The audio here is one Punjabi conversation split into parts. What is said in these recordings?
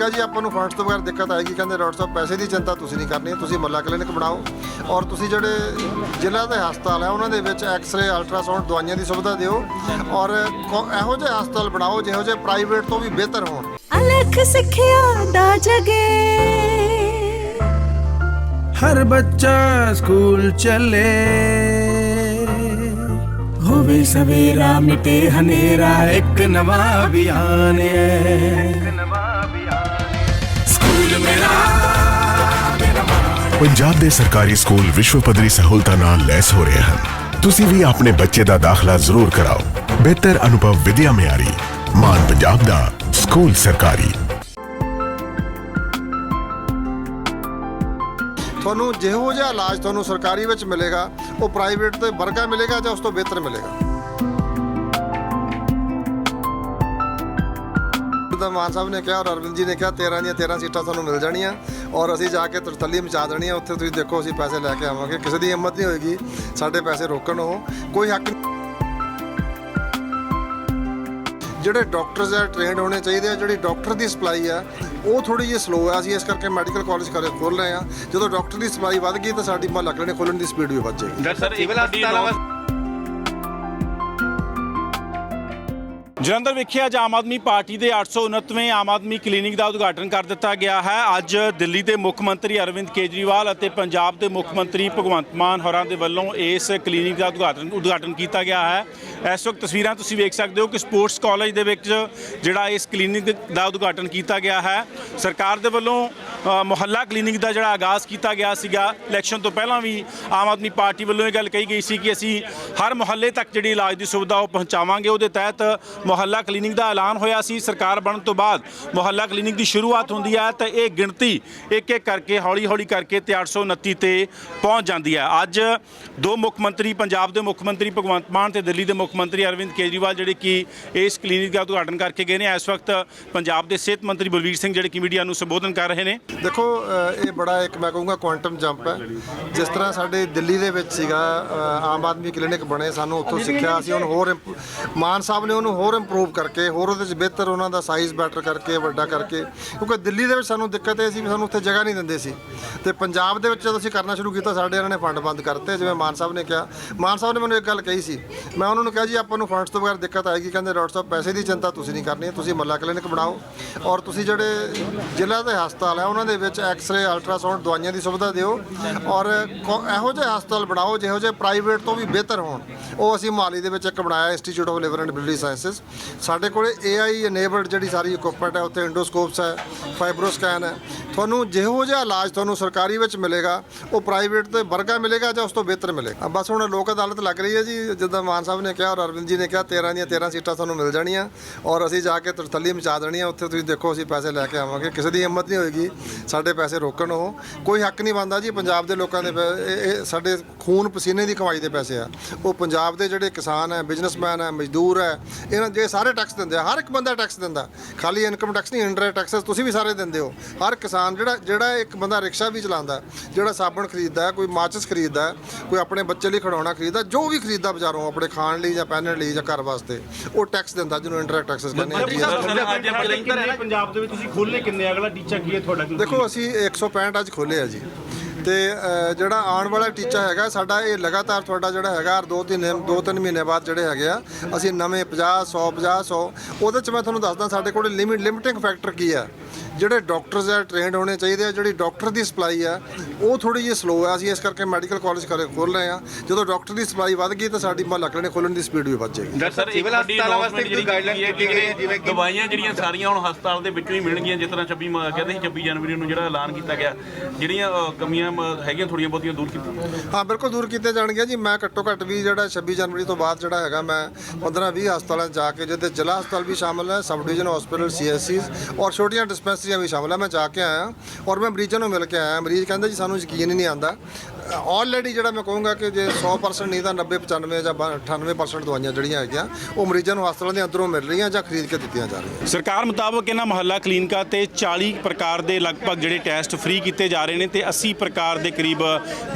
ਕਿਹਾ ਜੀ ਆਪਾਂ ਨੂੰ ਫੰਡਸ ਤੋਂ ਬਗੈਰ ਦਿੱਕਤ ਆਏਗੀ ਕਹਿੰਦੇ ਡਾਕਟਰ ਸਾਹਿਬ ਪੈਸੇ ਦੀ ਚਿੰਤਾ ਤੁਸੀਂ ਨਹੀਂ ਕਰਨੀ ਤੁਸੀਂ ਮੱਲਾ ਕਲੀਨਿਕ ਬਣਾਓ। ਔਰ ਤੁਸੀਂ ਜਿਹੜੇ ਜ਼ਿਲ੍ਹਾ ਦੇ ਹਸਪਤਾਲ ਹੈ ਉਹਨਾਂ ਦੇ ਵਿੱਚ ਐਕਸ-ਰੇ ਅਲਟਰਾਸਾਊਂਡ ਦਵਾਈਆਂ ਦੀ ਸੁਵਿਧਾ ਦਿਓ। ਔਰ ਕੋ- ਇਹੋ ਜਿਹੇ ਹਸਪਤਾਲ ਬਣਾਓ ਜਿਹੋ ਜਿਹੇ ਪ੍ਰਾਈਵੇਟ ਤੋਂ ਵੀ ਬਿਹਤਰ ਹੋਣ। ਅਲਖ ਸਿੱਖਿਆ ਦਾ ਜਗੇ। ਹਰ ਬੱਚਾ ਸਕੂਲ ਚੱਲੇ। ਹੋਵੇ ਸਵੇਰਾ ਮਿਟੇ ਹਨੇਰਾ ਇੱਕ ਨਵਾਂ ਅਭਿਆਨ ਹੈ। ਪੰਜਾਬ ਦੇ ਸਰਕਾਰੀ ਸਕੂਲ ਵਿਸ਼ਵ ਪੱਧਰੀ ਸਹੂਲਤਾਂ ਨਾਲ ਲੈਸ ਹੋ ਰਹੇ ਹਨ। ਤੁਸੀਂ ਵੀ ਆਪਣੇ ਬੱਚੇ ਦਾ ਦਾਖਲਾ ਜ਼ਰੂਰ ਕਰਾਓ। ਬਿਹਤਰ ਅਨੁਭਵ ਵਿਦਿਆ ਮਿਆਰੀ, ਮਾਨ ਪੰਜਾਬ ਦਾ ਸਕੂਲ ਸਰਕਾਰੀ। ਤੁਹਾਨੂੰ ਜਿਹੋ ਜਿਹਾ ਇਲਾਜ ਤੁਹਾਨੂੰ ਸਰਕਾਰੀ ਵਿੱਚ ਮਿਲੇਗਾ, ਉਹ ਪ੍ਰਾਈਵੇਟ ਤੇ ਵਰਗਾ ਮਿਲੇਗਾ ਜਾਂ ਉਸ ਤੋਂ ਬਿਹਤਰ ਮਿਲੇਗਾ? ਜਿੱਦਾਂ ਮਾਨ ਸਾਹਿਬ ਨੇ ਕਿਹਾ ਔਰ ਅਰਵਿੰਦ ਜੀ ਨੇ ਕਿਹਾ 13 ਦੀਆਂ 13 ਸੀਟਾਂ ਤੁਹਾਨੂੰ ਮਿਲ ਜਾਣੀਆਂ ਔਰ ਅਸੀਂ ਜਾ ਕੇ ਤਰਤੱਲੀ ਮਚਾ ਦੇਣੀ ਆ। ਉੱਥੇ ਤੁਸੀਂ ਦੇਖੋ ਅਸੀਂ ਪੈਸੇ ਲੈ ਕੇ ਆਵਾਂਗੇ। ਕਿਸੇ ਦੀ ਹਿੰਮਤ ਨਹੀਂ ਹੋਏਗੀ ਸਾਡੇ ਪੈਸੇ ਰੋਕਣ ਉਹ। ਕੋਈ ਹੱਕ ਨਹੀਂ। ਜਿਹੜੇ ਡਾਕਟਰਸ ਆ ਟ੍ਰੇਨਡ ਹੋਣੇ ਚਾਹੀਦੇ ਆ ਜਿਹੜੀ ਡਾਕਟਰ ਦੀ ਸਪਲਾਈ ਆ ਉਹ ਥੋੜੀ ਜਿਹੀ ਸਲੋ ਆ। ਅਸੀਂ ਇਸ ਕਰਕੇ ਮੈਡੀਕਲ ਕਾਲਜ ਕਰੇ ਖੋਲ ਰਹੇ ਆ। ਜਦੋਂ ਡਾਕਟਰ ਦੀ ਸਪਲਾਈ ਵੱਧ ਗਈ ਤਾਂ ਸਾਡੀ ਮਹੱਲਾ ਕਲੀਨਿਕ ਖੋਲਣ ਦੀ ਸਪੀਡ ਵੀ ਵੱਧ ਜਾਏਗੀ। ਡਾਕਟਰ ਸਰ ਇੱਕ ਵੱਡੀ ਜਲੰਧਰ ਵਿਖੇ ਅੱਜ ਆਮ ਆਦਮੀ ਪਾਰਟੀ ਦੇ 829ਵੇਂ ਆਮ ਆਦਮੀ ਕਲੀਨਿਕ ਦਾ ਉਦਘਾਟਨ ਕਰ ਦਿੱਤਾ ਗਿਆ ਹੈ। ਅੱਜ ਦਿੱਲੀ ਦੇ ਮੁੱਖ ਮੰਤਰੀ ਅਰਵਿੰਦ ਕੇਜਰੀਵਾਲ ਅਤੇ ਪੰਜਾਬ ਦੇ ਮੁੱਖ ਮੰਤਰੀ ਭਗਵੰਤ ਮਾਨ ਹੋਰਾਂ ਦੇ ਵੱਲੋਂ ਇਸ ਕਲੀਨਿਕ ਦਾ ਉਦਘਾਟਨ ਉਦਘਾਟਨ ਕੀਤਾ ਗਿਆ ਹੈ। ਇਸ ਵਕਤ ਤਸਵੀਰਾਂ ਤੁਸੀਂ ਵੇਖ ਸਕਦੇ ਹੋ ਕਿ ਸਪੋਰਟਸ ਕਾਲਜ ਦੇ ਵਿੱਚ ਜਿਹੜਾ ਇਸ ਕਲੀਨਿਕ ਦਾ ਉਦਘਾਟਨ ਕੀਤਾ ਗਿਆ ਹੈ। ਸਰਕਾਰ ਦੇ ਵੱਲੋਂ ਮੁਹੱਲਾ ਕਲੀਨਿਕ ਦਾ ਜਿਹੜਾ ਆਗਾਜ਼ ਕੀਤਾ ਗਿਆ ਸੀਗਾ, ਇਲੈਕਸ਼ਨ ਤੋਂ ਪਹਿਲਾਂ ਵੀ ਆਮ ਆਦਮੀ ਪਾਰਟੀ ਵੱਲੋਂ ਇਹ ਗੱਲ ਕਹੀ ਗਈ ਸੀ ਕਿ ਅਸੀਂ ਹਰ ਮੁਹੱਲੇ ਤੱਕ ਜਿਹੜੀ ਇਲਾਜ ਦੀ ਸੁਵਿਧਾ ਉਹ ਪਹੁੰਚਾਵਾਂਗੇ। ਉਹਦੇ ਤਹਿਤ ਮੁਹੱਲਾ ਕਲੀਨਿਕ ਦਾ ਐਲਾਨ ਹੋਇਆ ਸੀ। ਸਰਕਾਰ ਬਣਨ ਤੋਂ ਬਾਅਦ ਮੁਹੱਲਾ ਕਲੀਨਿਕ ਦੀ ਸ਼ੁਰੂਆਤ ਹੁੰਦੀ ਹੈ ਤਾਂ ਇਹ ਗਿਣਤੀ ਇੱਕ ਇੱਕ ਕਰਕੇ ਹੌਲੀ ਹੌਲੀ ਕਰਕੇ ਤੇ 829 ਤੇ ਪਹੁੰਚ ਜਾਂਦੀ ਹੈ। ਅੱਜ ਦੋ ਮੁੱਖ ਮੰਤਰੀ, ਪੰਜਾਬ ਦੇ ਮੁੱਖ ਮੰਤਰੀ ਭਗਵੰਤ ਮਾਨ ਤੇ ਦਿੱਲੀ ਦੇ ਮੁੱਖ ਮੰਤਰੀ ਅਰਵਿੰਦ ਕੇਜਰੀਵਾਲ, ਜਿਹੜੇ ਕਿ ਇਸ ਕਲੀਨਿਕ ਦਾ ਉਦਘਾਟਨ ਕਰਕੇ ਗਏ ਨੇ। ਇਸ ਵਕਤ ਪੰਜਾਬ ਦੇ ਸਿਹਤ ਮੰਤਰੀ ਬਲਵੀਰ ਸਿੰਘ, ਜਿਹੜੇ ਕਿ ਮੀਡੀਆ ਨੂੰ ਸੰਬੋਧਨ ਕਰ ਰਹੇ ਨੇ। ਦੇਖੋ ਇਹ ਬੜਾ ਇੱਕ ਮੈਂ ਕਹੂੰਗਾ ਕੁਆਂਟਮ ਜੰਪ ਹੈ। ਜਿਸ ਤਰ੍ਹਾਂ ਸਾਡੇ ਦਿੱਲੀ ਦੇ ਵਿੱਚ ਸੀਗਾ ਆਮ ਆਦਮੀ ਕਲੀਨਿਕ ਬਣੇ ਸਾਨੂੰ ਉੱਥੋਂ ਸਿੱਖਿਆ ਅਸੀਂ ਉਹਨੂੰ ਹੋਰ ਮਾਨ ਸਾਹਿਬ ਨੇ ਉਹਨੂੰ ਹੋਰ ਇੰਪਰੂਵ ਕਰਕੇ ਹੋਰ ਉਹਦੇ ਵਿੱਚ ਬਿਹਤਰ ਉਹਨਾਂ ਦਾ ਸਾਈਜ਼ ਬੈਟਰ ਕਰਕੇ ਵੱਡਾ ਕਰਕੇ ਕਿਉਂਕਿ ਦਿੱਲੀ ਦੇ ਵਿੱਚ ਸਾਨੂੰ ਦਿੱਕਤ ਇਹ ਸੀ ਵੀ ਸਾਨੂੰ ਉੱਥੇ ਜਗ੍ਹਾ ਨਹੀਂ ਦਿੰਦੇ ਸੀ। ਤੇ ਪੰਜਾਬ ਦੇ ਵਿੱਚ ਜਦੋਂ ਅਸੀਂ ਕਰਨਾ ਸ਼ੁਰੂ ਕੀਤਾ ਸਾਡੇ ਇਹਨਾਂ ਨੇ ਫੰਡ ਬੰਦ ਕਰਤੇ ਜਿਵੇਂ ਮਾਨ ਸਾਹਿਬ ਨੇ ਕਿਹਾ। ਮਾਨ ਸਾਹਿਬ ਨੇ ਮੈਨੂੰ ਇੱਕ ਗੱਲ ਕਹੀ ਸੀ ਮੈਂ ਉਹਨਾਂ ਨੂੰ ਕਿਹਾ ਜੀ ਆਪਾਂ ਨੂੰ ਫੰਡਸ ਤੋਂ ਬਗੈਰ ਦਿੱਕਤ ਆਏਗੀ। ਕਹਿੰਦੇ ਡਾਕਟਰ ਸਾਹਿਬ ਪੈਸੇ ਦੀ ਚਿੰਤਾ ਤੁਸੀਂ ਨਹੀਂ ਕਰਨੀ ਤੁਸੀਂ ਮੱਲਾ ਕਲੀਨਿਕ ਬਣਾਓ ਔਰ ਤੁਸੀਂ ਜਿਹੜੇ ਜ਼ਿਲ੍ਹਾ ਦੇ ਹਸਪਤਾਲ ਹੈ ਉਹਨਾਂ ਉਹਨਾਂ ਦੇ ਵਿੱਚ ਐਕਸ-ਰੇ, ਅਲਟਰਾਸਾਊਂਡ ਦਵਾਈਆਂ ਦੀ ਸੁਵਿਧਾ ਦਿਓ ਔਰ ਕੋ- ਇਹੋ ਜਿਹੇ ਹਸਪਤਾਲ ਬਣਾਓ, ਜਿਹੋ ਜਿਹੇ ਪ੍ਰਾਈਵੇਟ ਤੋਂ ਵੀ ਬਿਹਤਰ ਹੋਣ। ਉਹ ਅਸੀਂ ਮੋਹਾਲੀ ਦੇ ਵਿੱਚ ਇੱਕ ਬਣਾਇਆ institute of liver and biliary sciences ਸਾਡੇ ਕੋਲੇ AI ਇਨੇਬਲਡ ਜਿਹੜੀ ਸਾਰੀ ਇਕਵਿਪਮੈਂਟ ਹੈ, ਉੱਥੇ ਇੰਡੋਸਕੋਪਸ ਹੈ ਫਾਈਬਰੋਸਕੈਨ ਹੈ। ਤੁਹਾਨੂੰ ਜਿਹੋ ਜਿਹਾ ਇਲਾਜ ਤੁਹਾਨੂੰ ਸਰਕਾਰੀ ਵਿੱਚ ਮਿਲੇਗਾ, ਉਹ ਪ੍ਰਾਈਵੇਟ ਤੇ ਵਰਗਾ ਮਿਲੇਗਾ ਜਾਂ ਉਸ ਤੋਂ ਬਿਹਤਰ ਮਿਲੇਗਾ। ਬਸ ਹੁਣ ਲੋਕ ਅਦਾਲਤ ਲੱਗ ਰਹੀ ਹੈ ਜੀ, ਜਿੱਦਾਂ ਮਾਨ ਸਾਹਿਬ ਨੇ ਕਿਹਾ, ਔਰ ਅਰਵਿੰਦ ਜੀ ਨੇ ਕਿਹਾ 13 ਦੀਆਂ 13 ਸੀਟਾਂ ਤੁਹਾਨੂੰ ਮਿਲ ਜਾਣੀਆਂ। ਔਰ ਅਸੀਂ ਜਾ ਕੇ ਤਰਥੱਲੀ ਮਚਾ ਦੇਣੀ ਆ ਉੱਥੇ ਤੁਸੀਂ ਦੇਖੋ, ਅਸੀਂ ਪੈਸੇ ਲੈ ਕੇ ਆਵਾਂਗੇ। ਕਿਸੇ ਦੀ ਹਿੰਮਤ ਨਹੀਂ ਹੋਏਗੀ। ਸਾਡੇ ਪੈਸੇ ਰੋਕਣ ਉਹ। ਕੋਈ ਹੱਕ ਨਹੀਂ ਬਣਦਾ ਜੀ ਪੰਜਾਬ ਦੇ ਲੋਕਾਂ ਦੇ ਪੈ- ਇਹ ਇਹ ਸਾਡੇ ਖੂਨ ਪਸੀਨੇ ਦੀ ਕਮਾਈ ਦੇ ਪੈਸੇ ਆ। ਉਹ ਪੰਜਾਬ ਦੇ ਜਿਹੜੇ ਕਿਸਾਨ ਹੈ ਬਿਜ਼ਨਸਮੈਨ ਹੈ ਮਜ਼ਦੂਰ ਹੈ ਇਹਨਾਂ ਜੇ ਸਾਰੇ ਟੈਕਸ ਦਿੰਦੇ ਆ। ਹਰ ਇੱਕ ਬੰਦਾ ਟੈਕਸ ਦਿੰਦਾ। ਖਾਲੀ ਇਨਕਮ ਟੈਕਸ ਨਹੀਂ ਇੰਡਾਇਰੈਕਟ ਟੈਕਸਸ ਤੁਸੀਂ ਵੀ ਸਾਰੇ ਦਿੰਦੇ ਹੋ। ਹਰ ਕਿਸਾਨ ਜਿਹੜਾ ਜਿਹੜਾ ਇੱਕ ਬੰਦਾ ਰਿਕਸ਼ਾ ਵੀ ਚਲਾਉਂਦਾ ਜਿਹੜਾ ਸਾਬਣ ਖਰੀਦਦਾ ਹੈ, ਕੋਈ ਮਾਚਿਸ ਖਰੀਦਦਾ ਹੈ, ਕੋਈ ਆਪਣੇ ਬੱਚੇ ਲਈ ਖਿਡੌਣਾ ਖਰੀਦਦਾ ਜੋ ਵੀ ਖਰੀਦਦਾ ਬਾਜ਼ਾਰੋਂ ਆਪਣੇ ਖਾਣ ਲਈ ਜਾਂ ਪਹਿਨਣ ਲਈ ਜਾਂ ਘਰ ਵਾਸਤੇ ਉਹ ਟੈਕਸ ਦਿੰਦਾ ਜਿਹਨੂੰ ਇੰਡਾਇਰੈਕਟ ਟੈਕਸਸ ਕਹਿੰਦੇ ਆ। ਪੰਜਾਬ ਦੇ ਵਿੱਚ ਤੁਸੀਂ ਖੋਲ੍ਹੇ ਕਿੰਨੇ ਅਗਲਾ ਟੀਚਾ ਕੀ ਹੈ ਤੁਹਾਡਾ? ਦੇਖੋ ਅਸੀਂ 165 ਅੱਜ ਖੋਲੇ ਆ ਜੀ। ਤੇ ਜਿਹੜਾ ਆਉਣ ਵਾਲਾ ਟੀਚਾ ਹੈਗਾ, ਸਾਡਾ ਇਹ ਲਗਾਤਾਰ ਤੁਹਾਡਾ ਜਿਹੜਾ ਹੈਗਾ ਦੋ ਤਿੰਨ ਦੋ ਤਿੰਨ ਮਹੀਨੇ ਬਾਅਦ ਜਿਹੜੇ ਹੈਗੇ ਆ, ਅਸੀਂ ਨਵੇਂ 50 100 50 100 ਉਹਦੇ ਚ ਮੈਂ ਤੁਹਾਨੂੰ ਦੱਸਦਾ, ਸਾਡੇ ਕੋਲ ਲਿਮਿਟ ਲਿਮਿਟਿੰਗ ਫੈਕਟਰ ਕੀ ਆ? ਜਿਹੜੇ ਡਾਕਟਰਸ ਆ ਟ੍ਰੇਨਡ ਹੋਣੇ ਚਾਹੀਦੇ ਆ ਜਿਹੜੀ ਡਾਕਟਰ ਦੀ ਸਪਲਾਈ ਆ ਉਹ ਥੋੜੀ ਜਿਹੀ ਸਲੋ ਆ। ਅਸੀਂ ਇਸ ਕਰਕੇ ਮੈਡੀਕਲ ਕਾਲਜ ਕਰੇ ਖੋਲ ਰਹੇ ਆ। ਜਦੋਂ ਡਾਕਟਰ ਦੀ ਸਪਲਾਈ ਵੱਧ ਗਈ ਤਾਂ ਸਾਡੀ ਮਹੱਲਾ ਕਲੀਨਿਕ ਖੋਲਣ ਦੀ ਸਪੀਡ ਵੀ ਵੱਧ ਜਾਏਗੀ। ਸਰ ਇੱਕ ਵੱਡੀ announcement ਜਿਹੜੀ ਗਾਈਡਲਾਈਨ ਕੀਤੀ ਗਈ ਹੈ ਜਿਵੇਂ ਦਵਾਈਆਂ ਜਿਹੜੀਆਂ ਸਾਰੀਆਂ ਹੁਣ ਹਸਪਤਾਲ ਦੇ ਵਿੱਚੋਂ ਹੀ ਮਿਲਣਗੀਆਂ ਜਿਸ ਤਰ੍ਹਾਂ 26 ਮ- ਕਹਿੰਦੇ ਸੀ 26 ਜਨਵਰੀ ਨੂੰ ਜਿਹੜਾ ਐਲਾਨ ਕੀਤਾ ਗਿਆ ਜਿਹੜੀਆਂ ਕਮੀਆਂ ਹੈਗੀਆਂ ਥੋੜੀਆਂ ਬਹੁਤੀਆਂ ਦੂਰ ਕੀਤੀਆਂ। ਹਾਂ ਬਿਲਕੁਲ ਦੂਰ ਕੀਤੇ ਜਾਣਗੇ ਜੀ। ਮੈਂ ਘੱਟੋ ਘੱਟ ਵੀ ਜਿਹੜਾ 26 ਜਨਵਰੀ ਤੋਂ ਬਾਅਦ ਜਿਹੜਾ ਹੈਗਾ ਮੈਂ 15 20 ਹਸਪਤਾਲਾਂ 'ਚ ਜਾ ਕੇ ਜਿਹਦੇ ਜ਼ਿਲ੍ਹਾ ਹਸਪਤਾਲ ਵੀ ਸ਼ਾਮਲ ਹੈ ਸਬ ਡਿਵੀਜ਼ਨ ਹਸਪੀਟਲ ਸੀਐਸਸੀਜ਼ ਔਰ ਛੋਟੀਆਂ ਡਿਸਪੈਂਸਰੀਆਂ ਵੀ ਸ਼ਾਮਲ ਹੈ ਮੈਂ ਜਾ ਕੇ ਆਇਆ ਔਰ ਮੈਂ ਮਰੀਜ਼ਾਂ ਨੂੰ ਮਿਲ ਕੇ ਆਇਆ। ਮਰੀਜ਼ ਕਹਿੰਦੇ ਜੀ, ਸਾਨੂੰ ਯਕੀਨ ਹੀ ਨਹੀਂ ਆਉਂਦਾ। ਆਲਰੇਡੀ ਜਿਹੜਾ ਮੈਂ ਕਹੂੰਗਾ ਕਿ ਜੇ 100% ਨਹੀਂ ਤਾਂ 90 95 ਜਾਂ 98% ਦਵਾਈਆਂ ਜਿਹੜੀਆਂ ਹੈਗੀਆਂ, ਉਹ ਮਰੀਜ਼ਾਂ ਨੂੰ ਹਸਪਤਾਲਾਂ ਦੇ ਅੰਦਰੋਂ ਮਿਲ ਰਹੀਆਂ ਜਾਂ ਖਰੀਦ ਕੇ ਦਿੱਤੀਆਂ ਜਾ ਰਹੀਆਂ। ਸਰਕਾਰ ਮੁਤਾਬਕ ਇਹਨਾਂ ਮੁਹੱਲਾ ਕਲੀਨਿਕਾਂ ਤੇ 40 ਪ੍ਰਕਾਰ ਦੇ ਲਗਭਗ ਜਿਹੜੇ ਟੈਸਟ ਫ੍ਰੀ ਕੀਤੇ ਜਾ ਰਹੇ ਨੇ ਤੇ 80 ਪ੍ਰਕਾਰ ਦੇ ਕਰੀਬ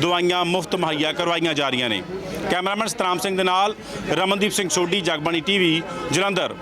ਦਵਾਈਆਂ ਮੁਫਤ ਮੁਹੱਈਆ ਕਰਵਾਈਆਂ ਜਾ ਰਹੀਆਂ ਨੇ। ਕੈਮਰਾਮੈਨ ਸਤਰਾਮ ਸਿੰਘ ਦੇ ਨਾਲ ਰਮਨਦੀਪ ਸਿੰਘ ਸੋਢੀ, ਜਗਬਾਣੀ ਟੀਵੀ, ਜਲੰਧਰ।